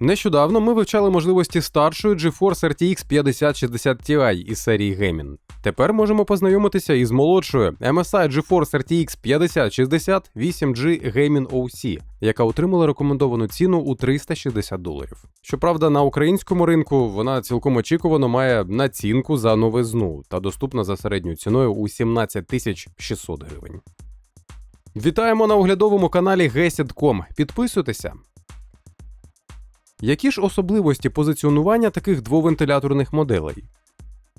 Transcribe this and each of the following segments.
Нещодавно ми вивчали можливості старшої GeForce RTX 5060 Ti із серії Gaming. Тепер можемо познайомитися із молодшою MSI GeForce RTX 5060 8G Gaming OC, яка отримала рекомендовану ціну у 360 доларів. Щоправда, на українському ринку вона цілком очікувано має націнку за новизну та доступна за середньою ціною у 17 600 гривень. Вітаємо на оглядовому каналі Gesid.com. Підписуйтеся. Які ж особливості позиціонування таких двовентиляторних моделей?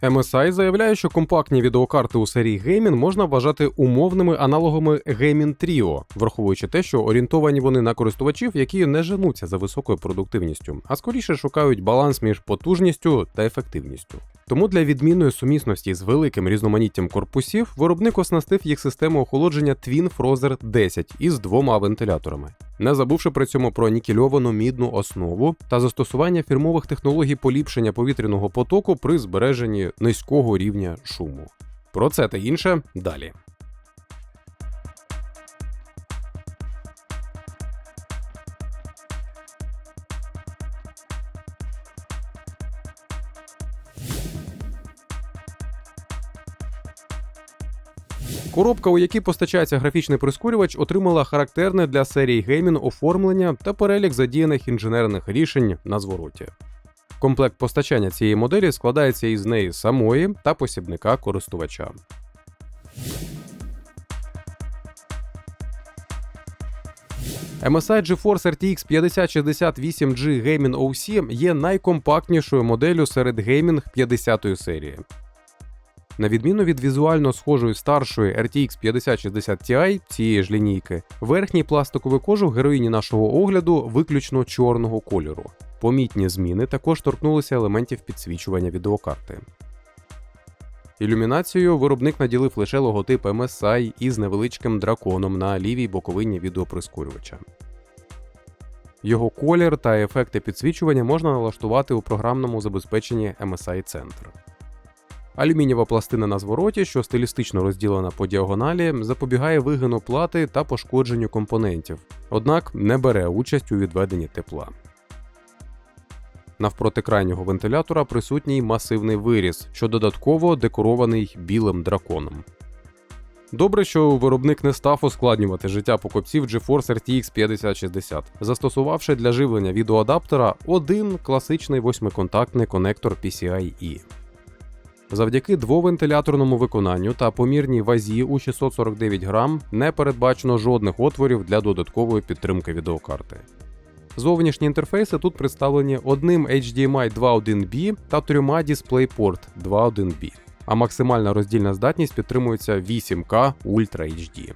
MSI заявляє, що компактні відеокарти у серії Gaming можна вважати умовними аналогами Gaming Trio, враховуючи те, що орієнтовані вони на користувачів, які не женуться за високою продуктивністю, а скоріше шукають баланс між потужністю та ефективністю. Тому для відмінної сумісності з великим різноманіттям корпусів виробник оснастив їх систему охолодження Twin Frozer 10 із двома вентиляторами, не забувши при цьому про нікельовану мідну основу та застосування фірмових технологій поліпшення повітряного потоку при збереженні низького рівня шуму. Про це та інше далі. Коробка, у якій постачається графічний прискорювач, отримала характерне для серії Gaming оформлення та перелік задіяних інженерних рішень на звороті. Комплект постачання цієї моделі складається із неї самої та посібника користувача. MSI GeForce RTX 5068G Gaming OC є найкомпактнішою моделлю серед геймінг 50-ї серії. На відміну від візуально схожої старшої RTX 5060 Ti цієї ж лінійки, верхній пластиковий кожух героїні нашого огляду виключно чорного кольору. Помітні зміни також торкнулися елементів підсвічування відеокарти. Ілюмінацією виробник наділив лише логотип MSI із невеличким драконом на лівій боковині відеоприскорювача. Його колір та ефекти підсвічування можна налаштувати у програмному забезпеченні MSI Center. Алюмінієва пластина на звороті, що стилістично розділена по діагоналі, запобігає вигину плати та пошкодженню компонентів, однак не бере участь у відведенні тепла. Навпроти крайнього вентилятора присутній масивний виріз, що додатково декорований білим драконом. Добре, що виробник не став ускладнювати життя покупців GeForce RTX 5060, застосувавши для живлення відеоадаптера один класичний восьмиконтактний конектор PCI-E. Завдяки двовентиляторному виконанню та помірній вазі у 649 грам не передбачено жодних отворів для додаткової підтримки відеокарти. Зовнішні інтерфейси тут представлені одним HDMI 2.1B та трьома DisplayPort 2.1B, а максимальна роздільна здатність підтримується 8K Ultra HD.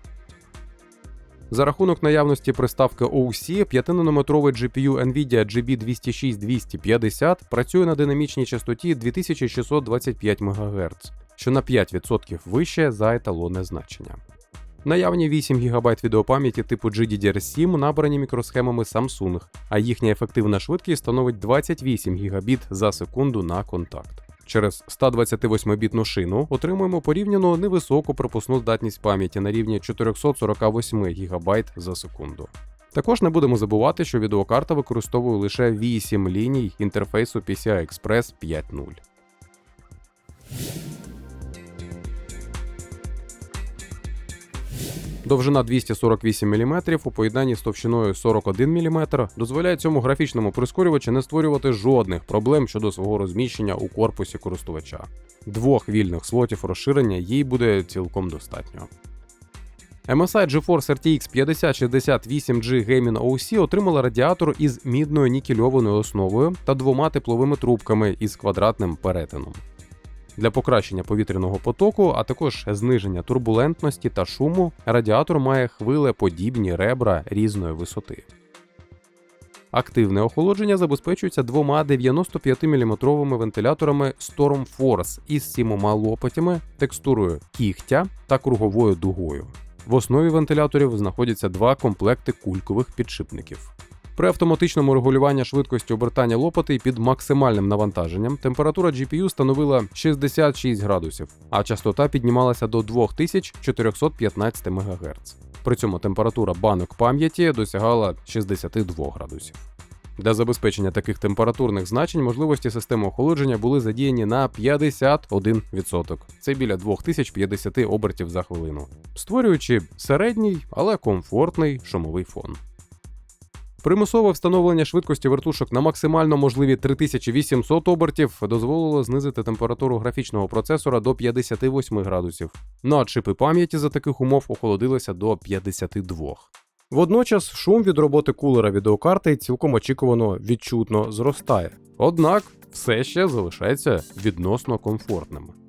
За рахунок наявності приставки OC, 5-нанометровий GPU Nvidia GB206-250 працює на динамічній частоті 2625 МГц, що на 5% вище за еталонне значення. Наявні 8 ГБ відеопам'яті типу GDDR7 набрані мікросхемами Samsung, а їхня ефективна швидкість становить 28 Гбіт за секунду на контакт. Через 128-бітну шину отримуємо порівняно невисоку пропускну здатність пам'яті на рівні 448 ГБ за секунду. Також не будемо забувати, що відеокарта використовує лише 8 ліній інтерфейсу PCI Express 5.0. Довжина 248 мм у поєднанні з товщиною 41 мм дозволяє цьому графічному прискорювачу не створювати жодних проблем щодо свого розміщення у корпусі користувача. Двох вільних слотів розширення їй буде цілком достатньо. MSI GeForce RTX 5068G Gaming OC отримала радіатор із мідною нікельованою основою та двома тепловими трубками із квадратним перетином. Для покращення повітряного потоку, а також зниження турбулентності та шуму, радіатор має хвилеподібні ребра різної висоти. Активне охолодження забезпечується двома 95-мм вентиляторами Storm Force із сімома лопатями, текстурою кігтя та круговою дугою. В основі вентиляторів знаходяться два комплекти кулькових підшипників. При автоматичному регулюванні швидкості обертання лопати під максимальним навантаженням температура GPU становила 66 градусів, а частота піднімалася до 2415 МГц. При цьому температура банок пам'яті досягала 62 градусів. Для забезпечення таких температурних значень можливості системи охолодження були задіяні на 51%. Це біля 2050 обертів за хвилину, створюючи середній, але комфортний шумовий фон. Примусове встановлення швидкості вертушок на максимально можливі 3800 обертів дозволило знизити температуру графічного процесора до 58 градусів. Ну а чипи пам'яті за таких умов охолодилися до 52. Водночас шум від роботи кулера відеокарти цілком очікувано відчутно зростає. Однак все ще залишається відносно комфортним.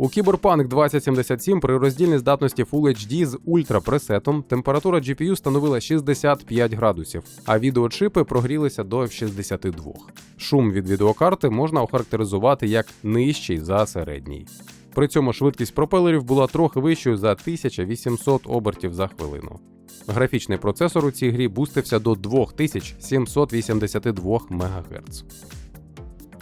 У Cyberpunk 2077 при роздільній здатності Full HD з ультрапресетом температура GPU становила 65 градусів, а відеочипи прогрілися до 62. Шум від відеокарти можна охарактеризувати як нижчий за середній. При цьому швидкість пропелерів була трохи вищою за 1800 обертів за хвилину. Графічний процесор у цій грі бустився до 2782 МГц.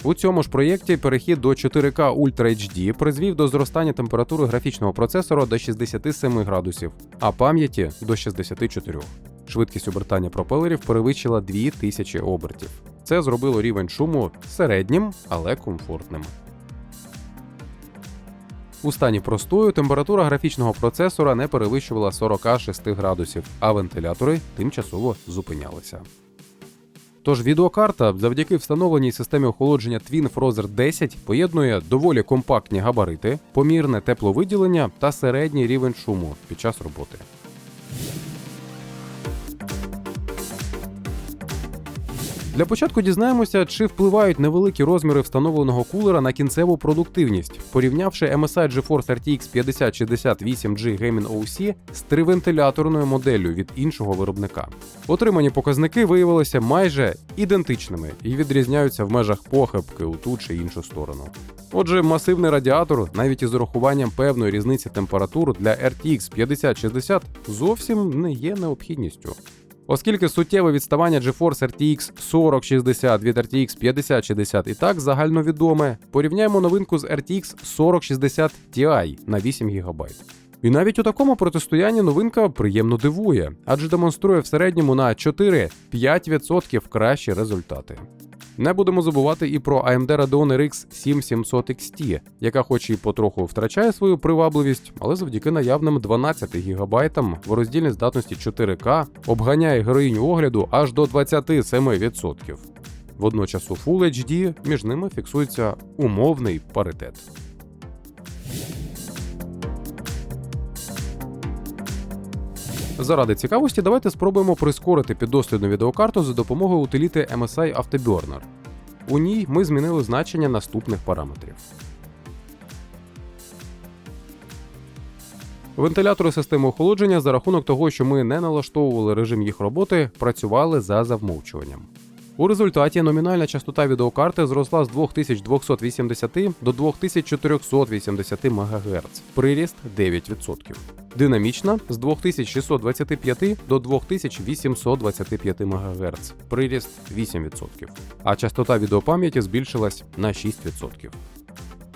У цьому ж проєкті перехід до 4К Ultra HD призвів до зростання температури графічного процесора до 67 градусів, а пам'яті до 64. Швидкість обертання пропелерів перевищила 2000 обертів. Це зробило рівень шуму середнім, але комфортним. У стані простою температура графічного процесора не перевищувала 46 градусів, а вентилятори тимчасово зупинялися. Тож відеокарта завдяки встановленій системі охолодження Twin Frozer 10 поєднує доволі компактні габарити, помірне тепловиділення та середній рівень шуму під час роботи. Для початку дізнаємося, чи впливають невеликі розміри встановленого кулера на кінцеву продуктивність, порівнявши MSI GeForce RTX 5068G Gaming OC з тривентиляторною моделлю від іншого виробника. Отримані показники виявилися майже ідентичними і відрізняються в межах похибки у ту чи іншу сторону. Отже, масивний радіатор, навіть із урахуванням певної різниці температур для RTX 5060 зовсім не є необхідністю. Оскільки суттєве відставання GeForce RTX 4060 від RTX 5060 і так загальновідоме, порівняємо новинку з RTX 4060 Ti на 8 ГБ. І навіть у такому протистоянні новинка приємно дивує, адже демонструє в середньому на 4-5% кращі результати. Не будемо забувати і про AMD Radeon RX 7700 XT, яка хоч і потроху втрачає свою привабливість, але завдяки наявним 12 ГБ в роздільній здатності 4К обганяє героїню огляду аж до 27%. Водночас у Full HD між ними фіксується умовний паритет. Заради цікавості, давайте спробуємо прискорити піддослідну відеокарту за допомогою утиліти MSI Afterburner. У ній ми змінили значення наступних параметрів. Вентилятори системи охолодження за рахунок того, що ми не налаштовували режим їх роботи, працювали за завмовчуванням. У результаті номінальна частота відеокарти зросла з 2280 до 2480 МГц, приріст 9%. Динамічна з 2625 до 2825 МГц, приріст 8%. А частота відеопам'яті збільшилась на 6%.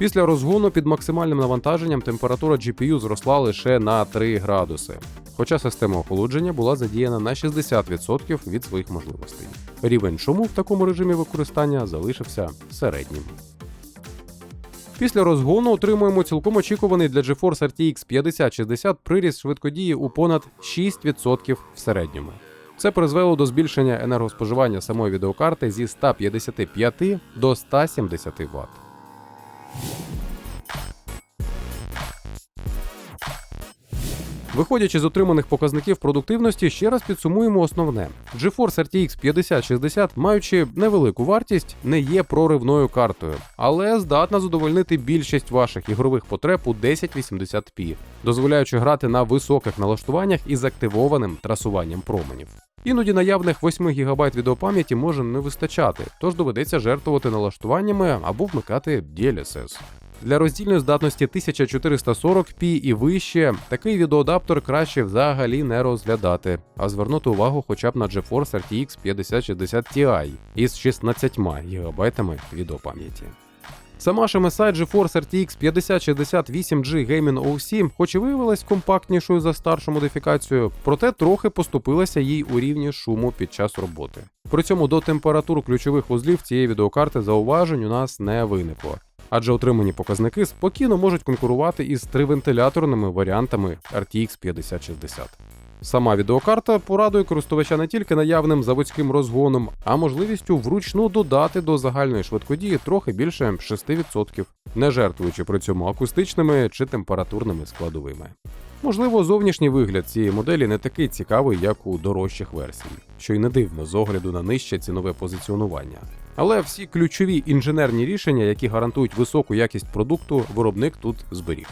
Після розгону під максимальним навантаженням температура GPU зросла лише на 3 градуси, хоча система охолодження була задіяна на 60% від своїх можливостей. Рівень шуму в такому режимі використання залишився середнім. Після розгону отримуємо цілком очікуваний для GeForce RTX 5060 приріст швидкодії у понад 6% в середньому. Це призвело до збільшення енергоспоживання самої відеокарти зі 155 до 170 Вт. Виходячи з отриманих показників продуктивності, ще раз підсумуємо основне: GeForce RTX 5060, маючи невелику вартість, не є проривною картою, але здатна задовольнити більшість ваших ігрових потреб у 1080p, дозволяючи грати на високих налаштуваннях із активованим трасуванням променів. Іноді наявних 8 ГБ відеопам'яті може не вистачати, тож доведеться жертвувати налаштуваннями або вмикати DLSS. Для роздільної здатності 1440p і вище такий відеоадаптер краще взагалі не розглядати, а звернути увагу хоча б на GeForce RTX 5060 Ti із 16 ГБ відеопам'яті. Сама MSI GeForce RTX 5068G Gaming OC, хоч і виявилась компактнішою за старшу модифікацію, проте трохи поступилася їй у рівні шуму під час роботи. При цьому до температур ключових вузлів цієї відеокарти зауважень у нас не виникло. Адже отримані показники спокійно можуть конкурувати із тривентиляторними варіантами RTX 5060. Сама відеокарта порадує користувача не тільки наявним заводським розгоном, а можливістю вручну додати до загальної швидкодії трохи більше 6%, не жертвуючи при цьому акустичними чи температурними складовими. Можливо, зовнішній вигляд цієї моделі не такий цікавий, як у дорожчих версій, що й не дивно з огляду на нижче цінове позиціонування. Але всі ключові інженерні рішення, які гарантують високу якість продукту, виробник тут зберіг.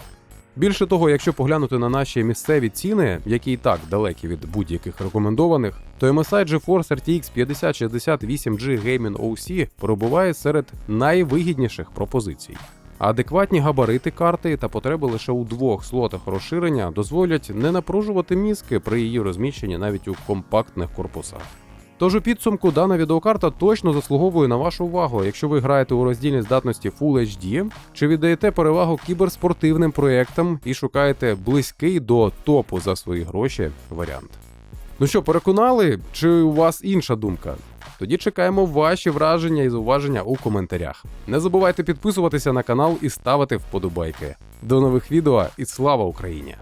Більше того, якщо поглянути на наші місцеві ціни, які і так далекі від будь-яких рекомендованих, то MSI GeForce RTX 5068G Gaming OC перебуває серед найвигідніших пропозицій. Адекватні габарити карти та потреби лише у двох слотах розширення дозволять не напружувати мізки при її розміщенні навіть у компактних корпусах. Тож у підсумку дана відеокарта точно заслуговує на вашу увагу, якщо ви граєте у роздільній здатності Full HD, чи віддаєте перевагу кіберспортивним проєктам і шукаєте близький до топу за свої гроші варіант. Ну що, переконали, чи у вас інша думка? Тоді чекаємо ваші враження і зауваження у коментарях. Не забувайте підписуватися на канал і ставити вподобайки. До нових відео і слава Україні!